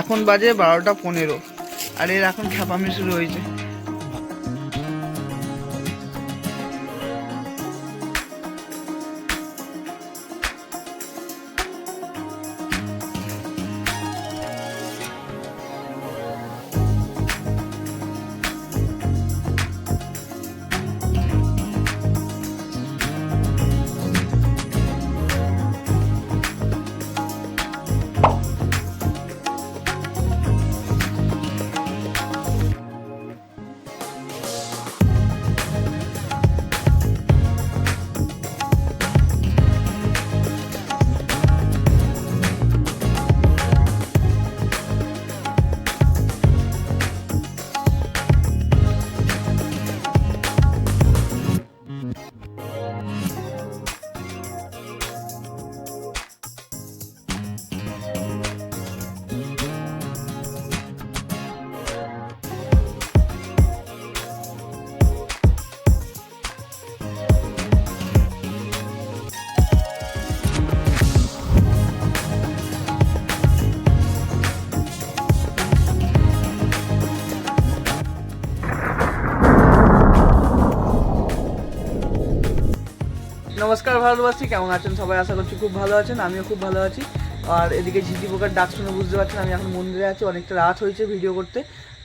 এখন বাজে বারোটা পনেরো। আর এর এখন খ্যাপামি শুরু হয়েছে নমস্কার ভারতবাসী, কেমন আছেন সবাই? আশা করছি খুব ভালো আছেন, আমিও খুব ভালো আছি। আর এদিকে ঝিঝি পোকার ডাক শুনে বুঝতে পারছেন, আমি এখন মন্দিরে আছি, অনেকটা রাত হয়েছে ভিডিও করতে।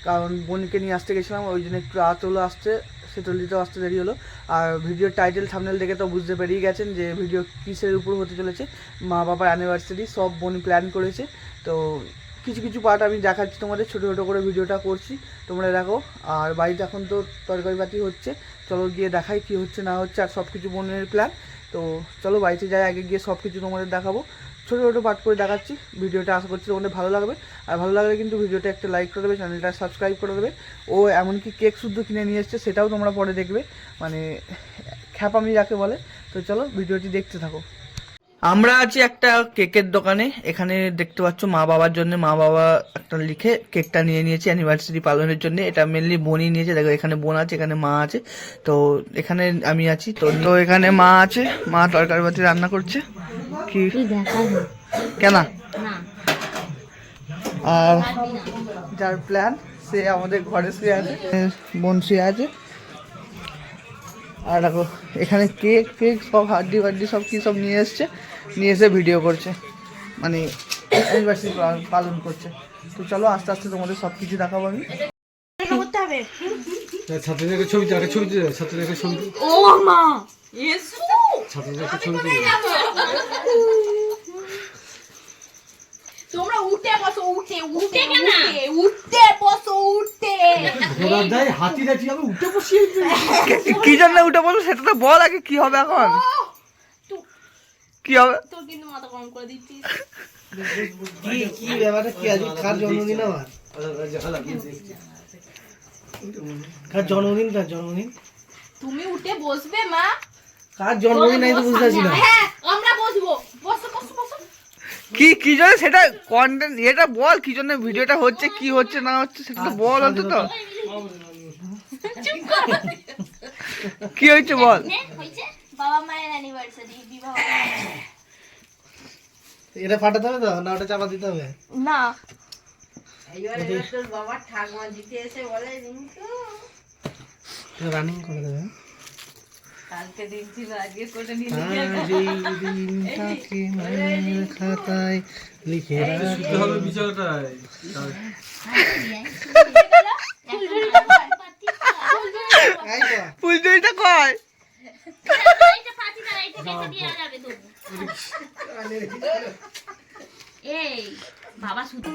কারণ বোনকে নিয়ে আসতে গেছিলাম, ওই জন্য একটু রাত হলো আসতে শীতলিতেও আসতে দেরি হলো। আর ভিডিওর টাইটেল থামনেল দেখে তো বুঝতে পেরিয়ে গেছেন যে ভিডিও কিসের উপর হতে চলেছে। মা বাবার অ্যানিভার্সারি সব বোন প্ল্যান করেছে। তো কিছু কিছু পার্ট আমি দেখাচ্ছি তোমাদের, ছোটো ছোটো করে ভিডিওটা করছি, তোমরা দেখো। আর বাড়িতে এখন তো তরকারি বাতি হচ্ছে, চলো গিয়ে দেখাই কী হচ্ছে, না হচ্ছে, আর সব কিছু বোনের প্ল্যান তো চলো বাড়িতে যাই, আগে গিয়ে সব কিছু তোমাদের দেখাবো। ছোটো ছোটো পাঠ করে দেখাচ্ছি, ভিডিওটা আশা করছি তোমাদের ভালো লাগবে। আর ভালো লাগলে কিন্তু ভিডিওটা একটা লাইক করে দেবে চ্যানেলটা সাবস্ক্রাইব করে দেবে। ও এমনকি কেক শুদ্ধ কিনে নিয়ে এসছে, সেটাও তোমরা পরে দেখবে। মানে খ্যাপামি যাকে বলে। তো চলো ভিডিওটি দেখতে থাকো। আমরা আছি একটা কেকের দোকানে। এখানে দেখতে পাচ্ছ মা বাবার জন্য মা বাবা একটা লিখে কেকটা নিয়ে নিয়েছে অ্যানিভার্সারি পালনের জন্য। এটা মেনলি বোনই নিয়েছে। দেখো এখানে বোন আছে এখানে মা আছে। তো এখানে আমি আছি। তো তো এখানে মা আছে। মা তরকারি বাতি রান্না করছে। কি? কেন? আর যার প্ল্যান সে আমাদের ঘরে শুয়ে আছে। বোন শুয়ে আছে। আর দেখো এখানে কেক ফেক সব হাড্ডি বাড্ডি সব কী সব নিয়ে এসছে নিয়ে এসে ভিডিও করছে। মানে অ্যানিভার্সারি পালন করছে। তো চলো আস্তে আস্তে তোমাদের সব কিছু দেখাবো আমি। করতে ছাত্রীদেরকে ছবি আগে ছবি ছাত্রীদেরকে ছবি ও মা! ছাত্রীদেরকে ছবি তোমরা উঠে বসো উঠে উঠে উঠে উঠে বসো উঠে। ঘোড়ার দেয় হাতি দেখি আমি উঠে বসিয়ে কি- জন্য উঠে বলো সেটা তো বল আগে কি হবে এখন? কি হবে? তোর কিন্তু মাথা গরম করে দিচ্ছিস। কি কি ব্যাপারটা? কি আজকে কার জন্মদিন আমার কার জন্মদিন কার জন্মদিন? তুমি উঠে বসবে মা। কার জন্মদিন? আমি তো বুঝতে পারছি না। হ্যাঁ আমরা বসবো। বসো বসো বসো। কি কি জন্য সেটা কন্টেন্ট এটা বল কি জন্য ভিডিওটা হচ্ছে কি হচ্ছে না হচ্ছে সেটা তো বল অন্তত। কি হয়েছে বল? বাবা মায়ের অ্যানিভার্সারি বিবাহ এটা ফাটাতে হবে তো? না ওটা চাপা দিতে হবে? না। রানিং করে দেবে। আজ এই দিনটাকে মনের খাতায় লিখে রাখো। হবে তো, ফুলচুরিটা কয়? এই বাবা শুধু।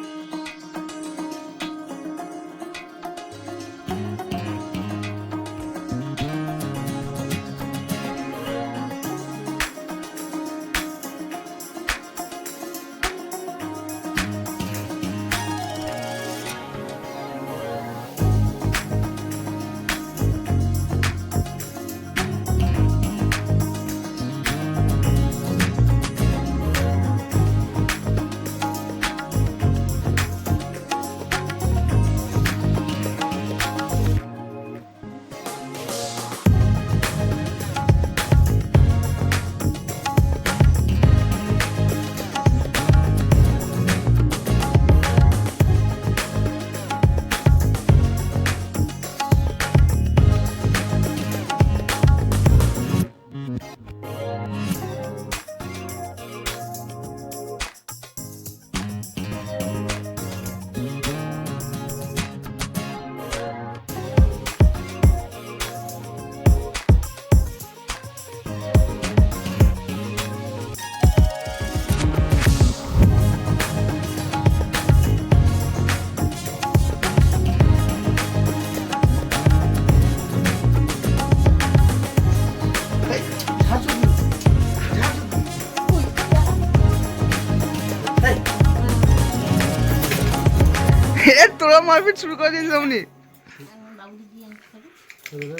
এ মারপিট শুরু করে দিয়েছিস অমনি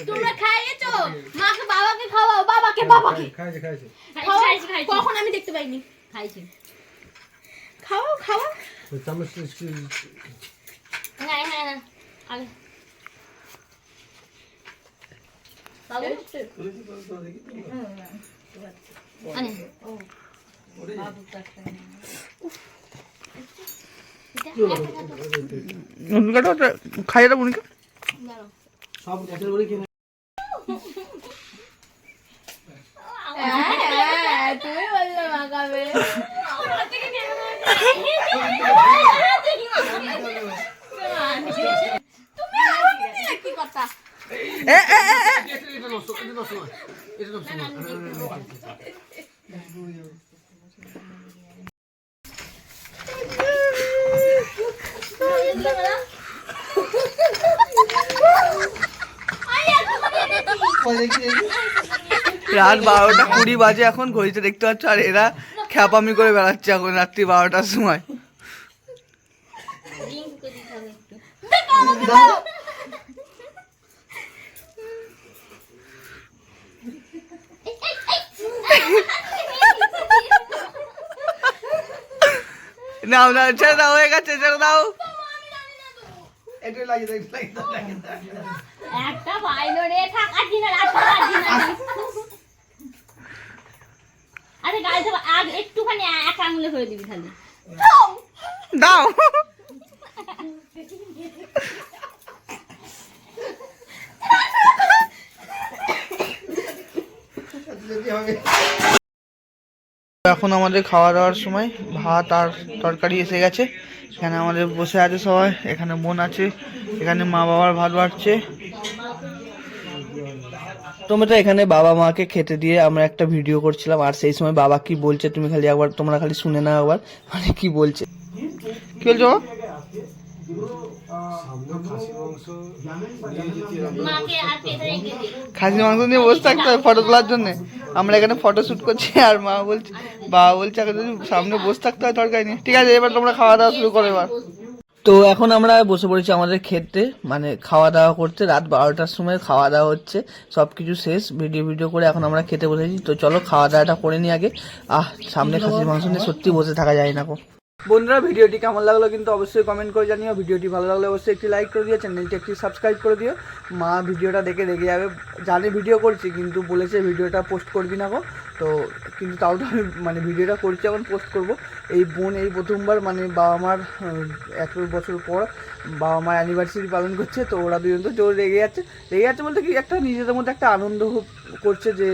তোমরা খাইয়েছো? মাকে বাবাকে খাওয়াও বাবাকে বাবাকে। খাইছে খাইছে খাওয়াও। খাইছি, খাইছি। কখন আমি দেখতে পাইনি। খাইছি। চামচ হ্যাঁ হ্যাঁ হ্যাঁ। আগে। বাবু? আনে। নন্দুকাটা ওটা খাইয়ে দেবো উনিকে সব একের বলে কি হ্যাঁ তুমি বললে মা খাবে তুমি আমাকে দিয়ে কি কথা এ এ এ এ এটা নষ্ট এটা নষ্ট এটা নষ্ট রাত বারোটা কুড়ি বাজে এখন ঘড়িতে দেখতে পাচ্ছ, আর এরা খ্যাপামি করে বেড়াচ্ছে এখন রাত্রি বারোটার সময়। নাও না ছেড়ে দাও, হয়ে গেছে, ছেড়ে দাও। একটু লাগিয়ে দাও, লাগিয়ে দাও, লাগিয়ে দাও। একটা পাইলো রে থাক আর দিন আর থাক দিন আর গাড়িতে আগ একটুখানি এক আঙুলে করে দিবি খালি দাও যদি হবে। এখন আমাদের খাওয়া দাওয়ার সময় ভাত আর তরকারি এসে গেছে। এখানে আমাদের বসে আছে সবাই এখানে বোন আছে এখানে মা বাবার ভাত বাড়ছে। তোমরা এখানে বাবা মাকে খেতে দিয়ে আমরা একটা ভিডিও করছিলাম আর সেই সময় বাবা কি বলছে তুমি খালি একবার তোমরা খালি শুনে নাও একবার মানে কি বলছে। কি বলছো খাসি মাংস নিয়ে বসে থাকতে হবে ফটো তোলার জন্য। আমরা এখানে ফটো শ্যুট করছি আর মা বলছে, বাবা বলছে, আগে যদি সামনে বসে থাকতে হয় তরকারি নিয়ে। ঠিক আছে, এবার তোমরা খাওয়া দাওয়া শুরু করো এবার। তো এখন আমরা বসে পড়েছি আমাদের ক্ষেত্রে মানে খাওয়া দাওয়া করতে। রাত বারোটার সময় খাওয়া দাওয়া হচ্ছে সব কিছু শেষ ভিডিও ভিডিও করে এখন আমরা খেতে বসেছি। তো চলো খাওয়া দাওয়াটা করে নিই আগে। আহ, সামনে খাসির মাংস নিয়ে সত্যি বসে থাকা যায় না বন্ধুরা, ভিডিওটি কেমন লাগল কিন্তু অবশ্যই কমেন্ট করে জানিও। ভিডিওটি ভালো লাগলে অবশ্যই একটি লাইক করে দিও চ্যানেলটি একটি সাবস্ক্রাইব করে দিও। মা ভিডিওটা দেখে রেগে যাবে। জানে ভিডিও করছি, কিন্তু বলেছে ভিডিওটা পোস্ট করবি না গো। তো কিন্তু তাও তো আমি মানে ভিডিওটা করছি, এখন পোস্ট করব। এই বোন এই প্রথমবার মানে বাবা মার এত বছর পর বাবা মার অ্যানিভার্সারি পালন করছে, তো ওরা দুজন তো জোর রেগে যাচ্ছে। রেগে যাচ্ছে বলতে কি, একটা নিজেদের মধ্যে একটা আনন্দ করছে যে,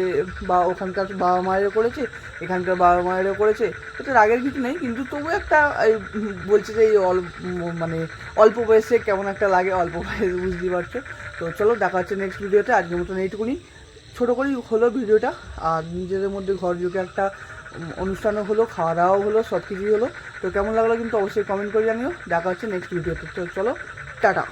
বা ওখানকার বাবা মায়েরও করেছে, এখানকার বাবা মায়েরও করেছে। এটা রাগের কিছু নেই, কিন্তু তবু একটা বলছে যে এই অল্প মানে অল্প বয়সে কেমন একটা লাগে, অল্প বয়সে বুঝতেই পারছ। তো চলো দেখা হচ্ছে নেক্সট ভিডিওতে আজকের মতন এইটুকুনি। ছোটো করেই হলো ভিডিওটা, আর নিজেদের মধ্যে ঘর যুগে একটা অনুষ্ঠানও হলো খাওয়া দাওয়াও হলো সব কিছুই হলো। তো কেমন লাগল কিন্তু অবশ্যই কমেন্ট করে জানিও। দেখা হচ্ছে নেক্সট ভিডিওতে তো চলো, টাটা।